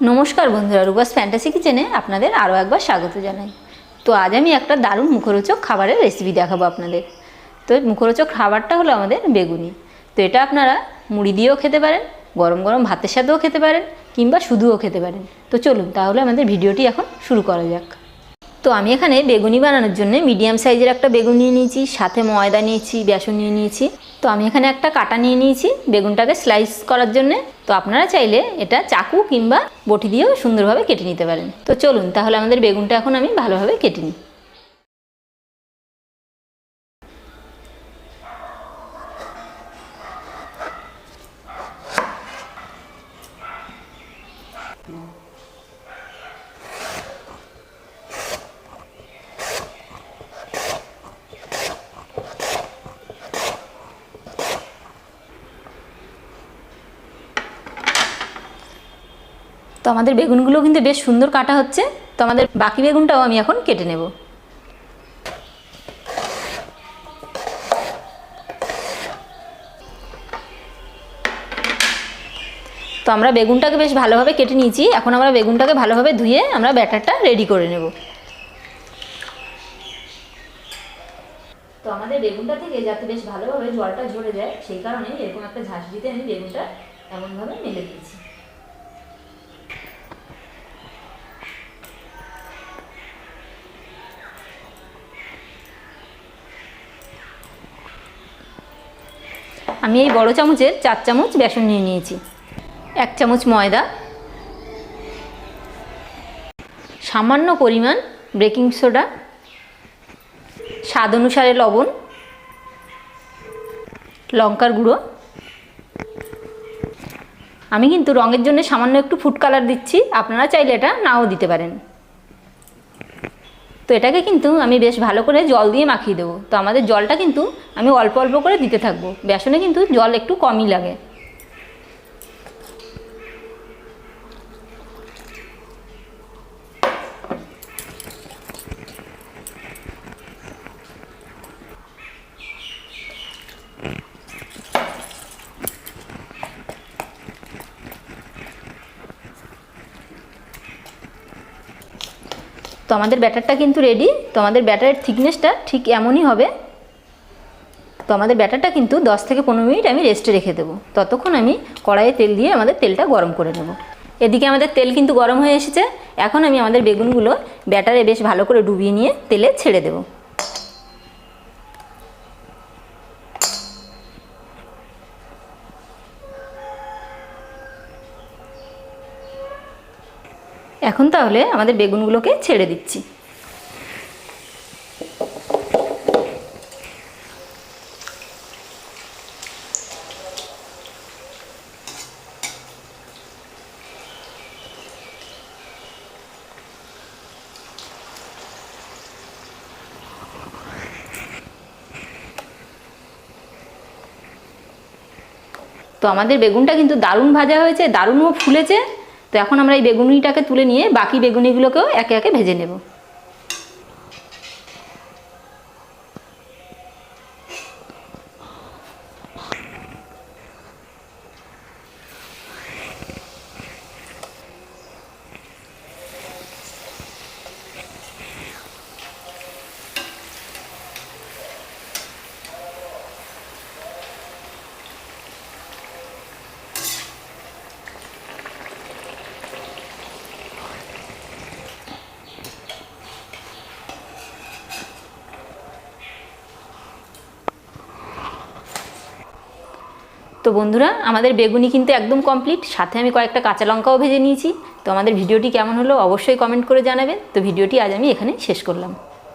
নমস্কার বন্ধুরা রুবাস ফ্যান্টাসি কিচেনে আপনাদের আরও একবার স্বাগত জানাই। তো আজ আমি একটা দারুণ মুখরোচক খাবারের রেসিপি দেখাবো আপনাদের। তো মুখরোচক খাবারটা হলো আমাদের বেগুনি। তো এটা আপনারা মুড়ি দিয়েও খেতে পারেন, গরম গরম ভাতের সাথেও খেতে পারেন কিংবা শুধুও খেতে পারেন। তো চলুন তাহলে আমাদের ভিডিওটি এখন শুরু করা যাক। তো আমি এখানে বেগুনি বানানোর জন্য মিডিয়াম সাইজের একটা বেগুন নিয়ে নিয়েছি, সাথে ময়দা নিয়েছি, বেসন নিয়ে নিয়েছি। তো আমি এখানে একটা কাটা নিয়ে নিয়েছি বেগুনটাকে স্লাইস করার জন্য। তো আপনারা চাইলে এটা চাকু কিংবা বটি দিয়েও সুন্দরভাবে কেটে নিতে পারেন। তো চলুন, তাহলে আমাদের বেগুনটা এখন আমি ভালোভাবে কেটে নিই। তো আমাদের বেগুনগুলো কিন্তু বেশ সুন্দর কাটা হচ্ছে। তো আমাদের বাকি বেগুনটাও আমি এখন কেটে নেব। তো আমরা বেগুনটাকে বেশ ভালোভাবে কেটে নিয়েছি। এখন আমরা বেগুনটাকে ভালোভাবে ধুয়ে আমরা ব্যাটারটা রেডি করে নেব। তো আমাদের বেগুনটা থেকে যাতে বেশ ভালোভাবে জলটা ঝরে যায়, সেই কারণে এরকম একটা ঝাঁস দিতে আমি বেগুনটা এমনভাবে মেলে দিয়েছি। আমি এই বড় চামচের চার চামচ বেসন নিয়ে নিয়েছি। এক চামচ ময়দা। সামান্য পরিমাণ বেকিং সোডা। স্বাদ অনুসারে লবণ। লঙ্কার গুঁড়ো। আমি কিন্তু রঙের জন্য সামান্য একটু ফুড কালার দিচ্ছি। আপনারা চাইলে এটা নাও দিতে পারেন। তো এটাকে কিন্তু আমি বেশ ভালো করে জল দিয়ে মাখিয়ে দেবো। তো আমাদের জলটা কিন্তু আমি অল্প অল্প করে দিতে থাকব। বেসনে কিন্তু জল একটু কমই লাগে। তো আমাদের ব্যাটারটা কিন্তু রেডি তো আমাদের ব্যাটারের থিকনেসটা ঠিক এমনই হবে। তো আমাদের ব্যাটারটা কিন্তু 10 থেকে পনেরো মিনিট আমি রেস্টে রেখে দেবো। ততক্ষণ আমি কড়াইয়ে তেল দিয়ে আমাদের তেলটা গরম করে নেব। এদিকে আমাদের তেল কিন্তু গরম হয়ে এসেছে। এখন আমি আমাদের বেগুনগুলো ব্যাটারে বেশ ভালো করে ডুবিয়ে নিয়ে তেলে ছেড়ে দেবো। এখন তাহলে আমাদের বেগুনগুলোকে ছেড়ে দিচ্ছি। তো আমাদের বেগুনটা কিন্তু দারুণ ভাজা হয়েছে, দারুণও ফুলেছে। তো এখন আমরা এই বেগুনিটাকে তুলে নিয়ে বাকি বেগুনিগুলোকেও একে একে ভেজে নেব। তো বন্ধুরা, আমাদের বেগুনি কিন্তু একদম কমপ্লিট সাথে আমি কয়েকটা কাঁচা লঙ্কাও ভেজে নিয়েছি। তো আমাদের ভিডিওটি কেমন হলো অবশ্যই কমেন্ট করে জানাবেন। তো ভিডিওটি আজ আমি এখানে শেষ করলাম।